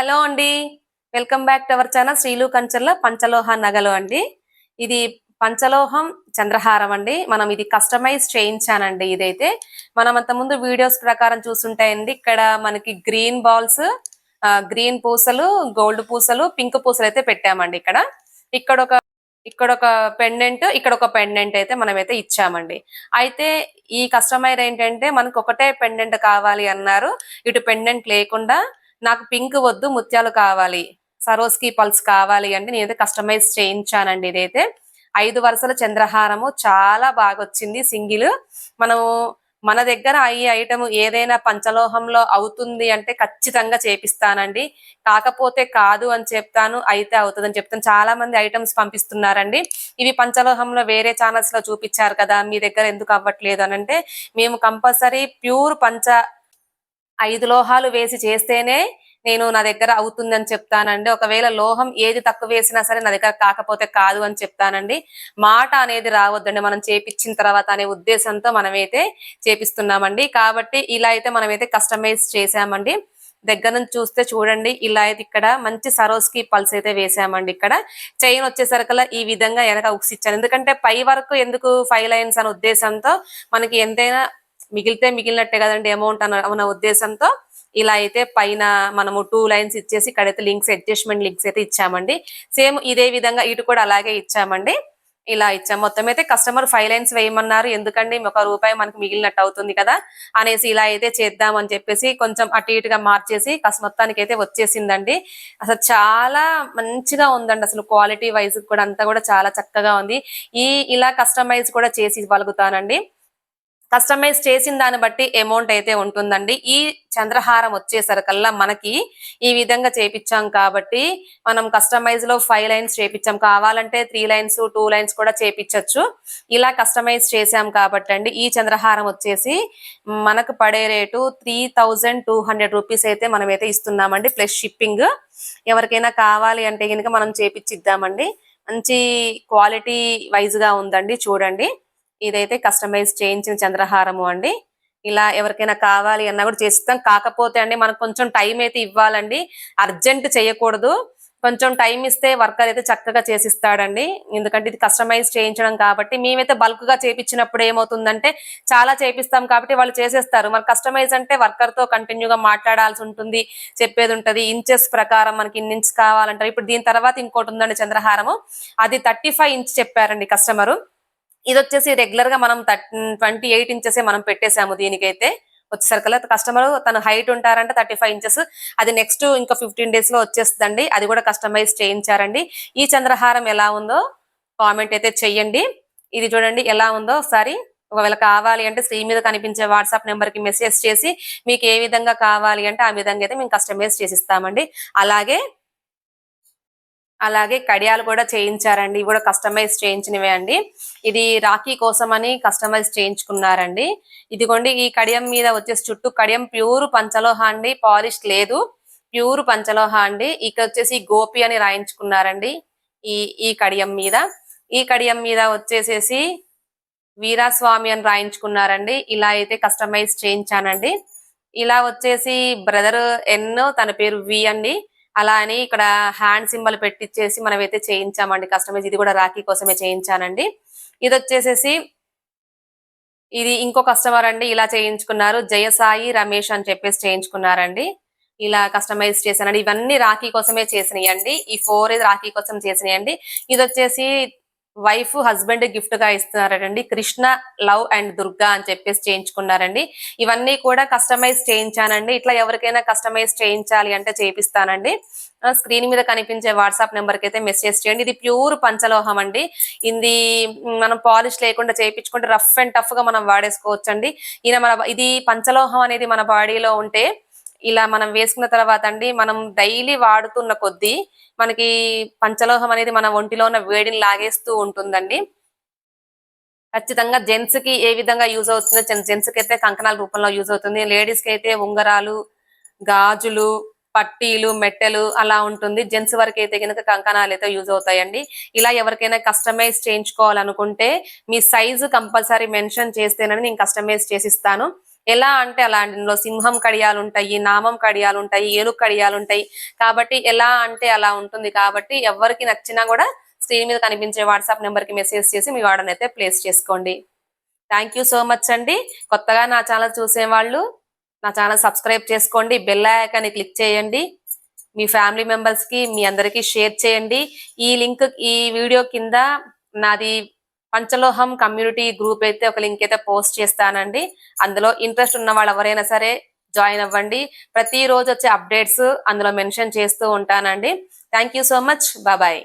Hello అండి. Welcome back to our channel శ్రీలు Kancharla పంచలోహ నగలు అండి. ఇది పంచలోహం చంద్రహారం అండి. మనం ఇది కస్టమైజ్ చేయించానండి ఇదైతే. మనం అంత ముందు వీడియోస్ ప్రకారం చూస్తుంటాయండి ఇక్కడ మనకి గ్రీన్ బాల్స్ గ్రీన్ పూసలు గోల్డ్ పూసలు పింక్ పూసలు అయితే పెట్టామండి ఇక్కడ. ఇక్కడ ఒక ఇక్కడ ఒక పెండెంట్ ఇక్కడ ఒక పెండెంట్ అయితే మనమైతే ఇచ్చామండి. అయితే ఈ కస్టమైర్ ఏంటంటే మనకు ఒకటే పెండెంట్ కావాలి అన్నారు. ఇటు పెండెంట్ లేకుండా నాకు పింక్ వద్దు ముత్యాలు కావాలి. సరోస్కి పల్స్ కావాలి అంటే నేనైతే కస్టమైజ్ చేయించానండి ఇదైతే. ఐదు వరుసల చంద్రహారము చాలా బాగా వచ్చింది సింగిల్. మనము మన దగ్గర ఈ ఐటమ్ ఏదైనా పంచలోహంలో అవుతుంది అంటే ఖచ్చితంగా చేపిస్తానండి. కాకపోతే కాదు అని చెప్తాను అయితే అవుతుంది అని చెప్తాను. చాలా మంది ఐటమ్స్ పంపిస్తున్నారండి. ఇవి పంచలోహంలో వేరే ఛానల్స్లో చూపించారు కదా మీ దగ్గర ఎందుకు అవ్వట్లేదు అని అంటే మేము కంపల్సరీ ప్యూర్ పంచ ఐదు లోహాలు వేసి చేస్తేనే నేను నా దగ్గర అవుతుందని చెప్తానండి. ఒకవేళ లోహం ఏది తక్కువ వేసినా సరే నా దగ్గర కాకపోతే కాదు అని చెప్తానండి. మాట అనేది రావద్దండి. మనం చేపించిన తర్వాత అనే ఉద్దేశంతో మనమైతే చేపిస్తున్నామండి. కాబట్టి ఇలా అయితే మనమైతే కస్టమైజ్ చేసామండి దగ్గర నుంచి చూస్తే చూడండి. ఇలా అయితే ఇక్కడ మంచి సరోస్కి పల్స్ అయితే వేసామండి ఇక్కడ. చైన్ వచ్చేసరికల్లా ఈ విధంగా వెనక ఉక్స్ ఇచ్చాను ఎందుకంటే పై వరకు ఎందుకు ఫైవ్ లైన్స్ అనే ఉద్దేశంతో మనకి ఎంతైనా మిగిలితే మిగిలినట్టే కదండి అమౌంట్ అన్న ఉద్దేశంతో ఇలా అయితే పైన మనము టూ లైన్స్ ఇచ్చేసి ఇక్కడైతే లింక్స్ అడ్జస్ట్మెంట్ లింక్స్ అయితే ఇచ్చామండి. సేమ్ ఇదే విధంగా ఇటు కూడా అలాగే ఇచ్చామండి. ఇలా ఇచ్చాం. మొత్తం అయితే కస్టమర్ ఫైవ్ లైన్స్ వేయమన్నారు. ఎందుకండి? ఒక రూపాయి మనకు మిగిలినట్టు అవుతుంది కదా అనేసి ఇలా అయితే చేద్దాం అని చెప్పేసి కొంచెం అటు ఇటుగా మార్చేసి మొత్తానికి అయితే వచ్చేసిందండి. అసలు చాలా మంచిగా ఉందండి. అసలు క్వాలిటీ వైజ్ కూడా అంతా కూడా చాలా చక్కగా ఉంది. ఈ ఇలా కస్టమైజ్ కూడా చేసి ఇవ్వగలుగుతానండి. కస్టమైజ్ చేసిన దాన్ని బట్టి అమౌంట్ అయితే ఉంటుందండి. ఈ చంద్రహారం వచ్చేసరికల్లా మనకి ఈ విధంగా చేపించాం కాబట్టి మనం కస్టమైజ్లో ఫైవ్ లైన్స్ చేపించాం కావాలంటే త్రీ లైన్స్ టూ లైన్స్ కూడా చేపించవచ్చు ఇలా కస్టమైజ్ చేసాం కాబట్టి అండి ఈ చంద్రహారం వచ్చేసి మనకు పడే rate three thousand two hundred rupees అయితే మనం అయితే ఇస్తున్నామండి. ప్లస్ షిప్పింగ్ ఎవరికైనా కావాలి అంటే కనుక మనం చేపించిద్దామండి మంచి క్వాలిటీ వైజ్గా ఉందండి చూడండి. ఇదైతే కస్టమైజ్ చేయించిన చంద్రహారము అండి. ఇలా ఎవరికైనా కావాలి అన్నా కూడా చేస్తాం. కాకపోతే అండి మనకు కొంచెం టైం అయితే ఇవ్వాలండి. అర్జెంట్ చేయకూడదు. కొంచెం టైం ఇస్తే వర్కర్ అయితే చక్కగా చేసిస్తాడండి. ఎందుకంటే ఇది కస్టమైజ్ చేయించడం కాబట్టి మేమైతే బల్క్గా చేపించినప్పుడు ఏమవుతుందంటే చాలా చేపిస్తాం కాబట్టి వాళ్ళు చేసేస్తారు. మరి కస్టమైజ్ అంటే వర్కర్తో కంటిన్యూగా మాట్లాడాల్సి ఉంటుంది. చెప్పేది ఉంటది. ఇంచెస్ ప్రకారం మనకి ఇన్ని ఇంచ్ కావాలంటారు. ఇప్పుడు దీని తర్వాత ఇంకోటి ఉందండి చంద్రహారము. అది థర్టీ ఇంచ్ చెప్పారండి కస్టమరు ఇది వచ్చేసి రెగ్యులర్గా మనం ట్వంటీ ఎయిట్ ఇంచెస్ మనం పెట్టేసాము దీనికైతే. వచ్చేసరికల్లా కస్టమర్ తన హైట్ ఉంటారంటే థర్టీ ఫైవ్ ఇంచెస్ అది నెక్స్ట్ ఇంకా ఫిఫ్టీన్ డేస్లో వచ్చేస్తుందండి. అది కూడా కస్టమైజ్ చేయించారండి. ఈ చంద్రహారం ఎలా ఉందో కామెంట్ అయితే చెయ్యండి. ఇది చూడండి ఎలా ఉందో ఒకసారి. ఒకవేళ కావాలి అంటే స్క్రీన్ మీద కనిపించే వాట్సాప్ నెంబర్కి మెసేజ్ చేసి మీకు ఏ విధంగా కావాలి అంటే ఆ విధంగా అయితే మేము కస్టమైజ్ చేసిస్తామండి. అలాగే అలాగే కడియాలు కూడా చేయించారండి. ఇవి కూడా కస్టమైజ్ చేయించినవే అండి. ఇది రాఖీ కోసం అని కస్టమైజ్ చేయించుకున్నారండి. ఇదిగోండి ఈ కడియం మీద వచ్చేసి చుట్టూ కడియం ప్యూర్ పంచలోహ అండి. పాలిష్ లేదు. ప్యూర్ పంచలోహ అండి. ఇక్కడ వచ్చేసి గోపి అని రాయించుకున్నారండి ఈ ఈ కడియం మీద. ఈ కడియం మీద వచ్చేసేసి వీరాస్వామి అని రాయించుకున్నారండి. ఇలా అయితే కస్టమైజ్ చేయించానండి. ఇలా వచ్చేసి బ్రదర్ ఎన్ తన పేరు వి అండి. అలా అని ఇక్కడ హ్యాండ్ సింబల్ పెట్టించేసి మనం అయితే చేయించామండి. కస్టమైజ్ ఇది కూడా రాఖీ కోసమే చేయించానండి. ఇది వచ్చేసేసి ఇది ఇంకో కస్టమర్ అండి. ఇలా చేయించుకున్నారు. జయసాయి రమేష్ అని చెప్పేసి చేయించుకున్నారండి. ఇలా కస్టమైజ్ చేశానండి. ఇవన్నీ రాఖీ కోసమే చేసినాయండి. ఈ ఫోర్ రాఖీ కోసం చేసినాయండి. ఇది వచ్చేసి వైఫ్ హస్బెండ్ గిఫ్ట్గా ఇస్తున్నారండి కృష్ణ లవ్ అండ్ దుర్గా అని చెప్పేసి చేయించుకున్నారండి. ఇవన్నీ కూడా కస్టమైజ్ చేయించానండి. ఇట్లా ఎవరికైనా కస్టమైజ్ చేయించాలి అంటే చేపిస్తానండి. స్క్రీన్ మీద కనిపించే వాట్సాప్ నెంబర్కి అయితే మెసేజ్ చేయండి. ఇది ప్యూర్ పంచలోహం అండి. ఇది మనం పాలిష్ లేకుండా చేయించుకుంటే రఫ్ అండ్ టఫ్గా మనం వాడేసుకోవచ్చండి. ఈయన మన ఇది పంచలోహం అనేది మన బాడీలో ఉంటే ఇలా మనం వేసుకున్న తర్వాత అండి మనం డైలీ వాడుతున్న కొద్దీ మనకి పంచలోహం అనేది మన ఒంటిలో ఉన్న వేడిని లాగేస్తూ ఉంటుందండి. ఖచ్చితంగా జెంట్స్కి ఏ విధంగా యూజ్ అవుతుందో జెంట్స్కి అయితే కంకణాల రూపంలో యూజ్ అవుతుంది. లేడీస్కి అయితే ఉంగరాలు గాజులు పట్టీలు మెట్టెలు అలా ఉంటుంది. జెంట్స్ వరకు అయితే కనుక కంకణాలు అయితే యూజ్ అవుతాయండి. ఇలా ఎవరికైనా కస్టమైజ్ చేయించుకోవాలనుకుంటే మీ సైజు కంపల్సరీ మెన్షన్ చేస్తేనని నేను కస్టమైజ్ చేసిస్తాను. ఎలా అంటే అలా అండి ఇందులో సింహం కడియాలు ఉంటాయి నామం కడియాలు ఉంటాయి ఏనుగు కడియాలు ఉంటాయి కాబట్టి ఎలా అంటే అలా ఉంటుంది. కాబట్టి ఎవరికి నచ్చినా కూడా స్క్రీన్ మీద కనిపించే వాట్సాప్ నెంబర్కి మెసేజ్ చేసి మీ ఆర్డర్ అయితే ప్లేస్ చేసుకోండి. థ్యాంక్ యూ సో మచ్ అండి. కొత్తగా నా ఛానల్ చూసేవాళ్ళు నా ఛానల్ సబ్స్క్రైబ్ చేసుకోండి. బెల్ ఐకాన్ని క్లిక్ చేయండి. మీ ఫ్యామిలీ మెంబర్స్కి మీ అందరికీ షేర్ చేయండి. ఈ లింక్ ఈ వీడియో కింద నాది పంచలోహం కమ్యూనిటీ గ్రూప్ అయితే ఒక లింక్ అయితే పోస్ట్ చేస్తానండి. అందులో ఇంట్రెస్ట్ ఉన్న వాళ్ళు ఎవరైనా సరే జాయిన్ అవ్వండి. ప్రతిరోజు వచ్చే అప్డేట్స్ అందులో మెన్షన్ చేస్తూ ఉంటానండి. Thank you so much. బాబాయ్